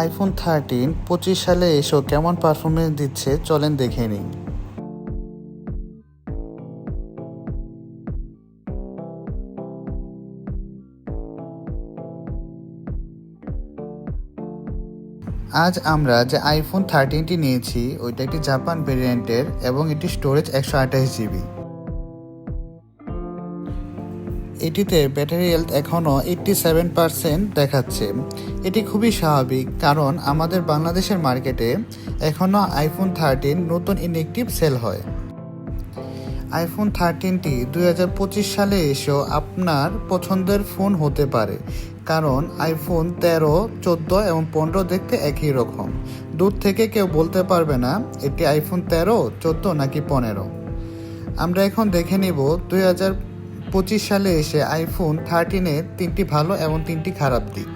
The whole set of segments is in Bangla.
আইফোন থার্টিন পঁচিশ সালে এসেও কেমন পারফরমেন্স দিচ্ছে চলেন দেখে নিই। আজ আমরা যে আইফোন থার্টিনটি নিয়েছি, ওইটা একটি জাপান ভেরিয়েন্টের এবং এটি স্টোরেজ একশো আঠাশ জিবি এটিতে ব্যাটারি হেলথ এখনও এইট্টি সেভেন পারসেন্ট দেখাচ্ছে। এটি খুবই স্বাভাবিক কারণ আমাদের বাংলাদেশের মার্কেটে এখনও আইফোন থার্টিন নতুন ইনেকটিভ সেল হয়। আইফোন থার্টিনটি দুই হাজার পঁচিশ সালে এসেও আপনার পছন্দের ফোন হতে পারে, কারণ আইফোন তেরো, চোদ্দ এবং পনেরো দেখতে একই রকম। দূর থেকে কেউ বলতে পারবে না, এটি আইফোন তেরো, চোদ্দ নাকি পনেরো। আমরা এখন দেখে নিব দুই হাজার পঁচিশ সালে এসে আইফোন থার্টিনের তিনটি ভালো এবং তিনটি খারাপ দিক।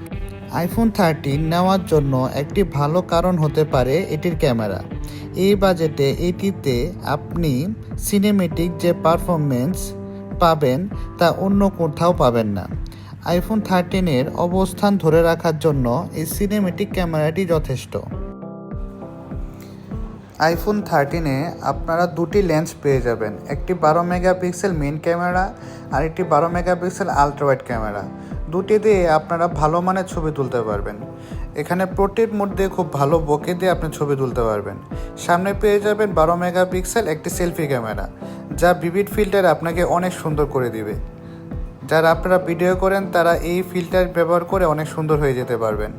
আইফোন থার্টিন নেওয়ার জন্য একটি ভালো কারণ হতে পারে এটির ক্যামেরা। এই বাজেটে এটিতে আপনি সিনেমেটিক যে পারফরমেন্স পাবেন, তা অন্য কোথাও পাবেন না। আইফোন থার্টিনের অবস্থান ধরে রাখার জন্য এই সিনেমেটিক ক্যামেরাটি যথেষ্ট। আইফোন থার্টিনে আপনারা দুটি লেন্স পেয়ে যাবেন। একটি বারো মেগাপিক্সেল মেন ক্যামেরা আর একটি বারো মেগাপিক্সেল আলট্রাওয়াইড ক্যামেরা দুটি দিয়ে আপনারা ভালো মানের ছবি তুলতে পারবেন। এখানে প্রোটির মধ্যে খুব ভালো বকে দিয়ে আপনি ছবি তুলতে পারবেন। সামনে পেয়ে যাবেন বারো মেগাপিক্সেল একটি সেলফি ক্যামেরা যা বিবিড ফিল্টার আপনাকে অনেক সুন্দর করে দিবে। যারা আপনারা ভিডিও করেন, তারা এই ফিল্টার ব্যবহার করে অনেক সুন্দর হয়ে যেতে পারবেন।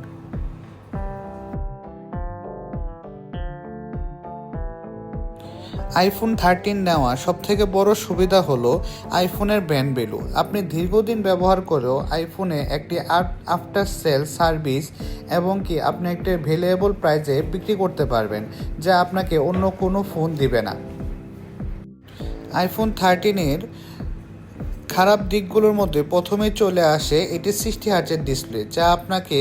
আইফোন থার্টিন নেওয়া সবথেকে বড় সুবিধা হলো আইফোনের ব্র্যান্ড ভ্যালু আপনি দীর্ঘদিন ব্যবহার করেও আইফোনে একটি আফটার সেল সার্ভিস এবং কি আপনি একটি ভেলিয়েবল প্রাইজে বিক্রি করতে পারবেন, যা আপনাকে অন্য কোনো ফোন দিবে না। আইফোন থার্টিনের খারাপ দিকগুলোর মধ্যে প্রথমে চলে আসে এটি সিক্সটি হার্জের ডিসপ্লে যা আপনাকে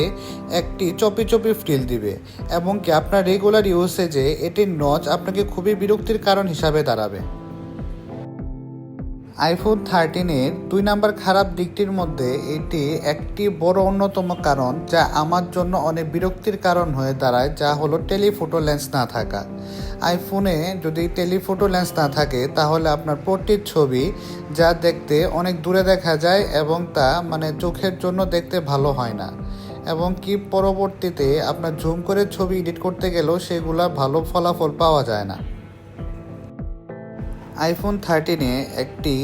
একটি চপি চপি ফিল দিবে এবং কি আপনার রেগুলার ইউসেজে এটির নচ আপনাকে খুবই বিরক্তির কারণ হিসাবে দাঁড়াবে। আইফোন থার্টিনের দুই নাম্বার খারাপ দিকটির মধ্যে এটি একটি বড় অন্যতম কারণ যা আমার জন্য অনেক বিরক্তির কারণ হয়ে দাঁড়ায়, যা হলো টেলিফোটো লেন্স না থাকা। আইফোনে যদি টেলিফোটো লেন্স না থাকে, তাহলে আপনার প্রতির ছবি যা দেখতে অনেক দূরে দেখা যায় এবং তা মানে চোখের জন্য দেখতে ভালো হয় না। এবং কি পরবর্তীতে আপনার জুম করে ছবি এডিট করতে গেলেও সেগুলা ভালো ফলাফল পাওয়া যায় না। আইফোন থার্টিনে একটি,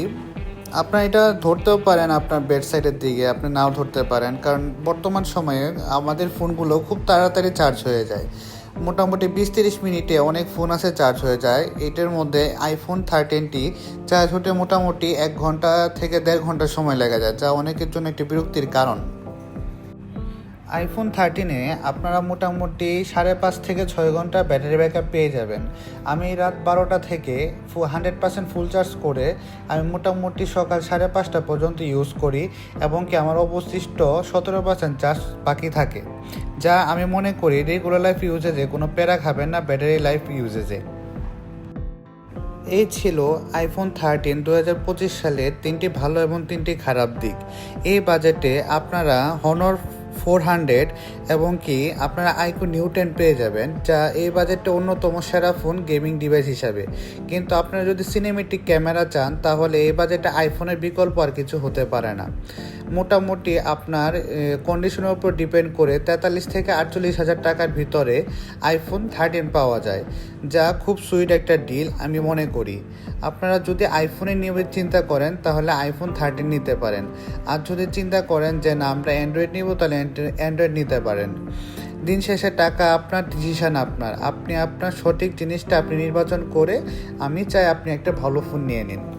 আপনার এটা ধরতেও পারেন আপনার বেডসাইডের দিকে, আপনি নাও ধরতে পারেন। কারণ বর্তমান সময়ে আমাদের ফোনগুলো খুব তাড়াতাড়ি চার্জ হয়ে যায়। মোটামুটি বিশ তিরিশ মিনিটে অনেক ফোন আছে চার্জ হয়ে যায়। এটার মধ্যে আইফোন থার্টিনটি চার্জ হতে মোটামুটি এক ঘণ্টা থেকে দেড় ঘণ্টা সময় লেগে যায়, যা অনেকের জন্য একটি বিরক্তির কারণ। আইফোন থার্টিনে আপনারা মোটামুটি সাড়ে পাঁচ থেকে ছয় ঘণ্টা ব্যাটারি ব্যাকআপ পেয়ে যাবেন। আমি রাত বারোটা থেকে ফু হান্ড্রেড পার্সেন্ট ফুল চার্জ করে আমি মোটামুটি সকাল সাড়ে পাঁচটা পর্যন্ত ইউজ করি এবং কি আমার অবশিষ্ট সতেরো পার্সেন্ট চার্জ বাকি থাকে। যা আমি মনে করি রেগুলার লাইফ ইউজেজে কোনো প্যারা খাবেন না ব্যাটারি লাইফ ইউজেজে এই ছিল আইফোন থার্টিন দু হাজার পঁচিশ সালের তিনটি ভালো এবং তিনটি খারাপ দিক। এই বাজেটে আপনারা হনর ফোর হান্ড্রেড এবং কি আপনারা আইকো নিউ টেন পেয়ে যাবেন, যা এই বাজেটটা অন্যতম সেরা ফোন গেমিং ডিভাইস হিসাবে। কিন্তু আপনারা যদি সিনেমেটিক ক্যামেরা চান, তাহলে এই বাজেটে আইফোনের বিকল্প আর কিছু হতে পারে না। মোটামুটি আপনার কন্ডিশনের উপর ডিপেন্ড করে তেতাল্লিশ থেকে আটচল্লিশ হাজার টাকার ভিতরে আইফোন থার্টিন পাওয়া যায়, যা খুব সুইট একটা ডিল, আমি মনে করি। আপনারা যদি আইফোনে নিয়ে চিন্তা করেন, তাহলে আইফোন থার্টিন নিতে পারেন। আর যদি চিন্তা করেন যে না, আমরা অ্যান্ড্রয়েড নিব, তাহলে অ্যান্ড্রয়েড নিতে পারেন। দিন শেষে টাকা আপনার ডিসিশান আপনার। আপনি আপনার সঠিক জিনিসটা আপনি নির্বাচন করে, আমি চাই আপনি একটা ভালো ফোন নিয়ে নিন।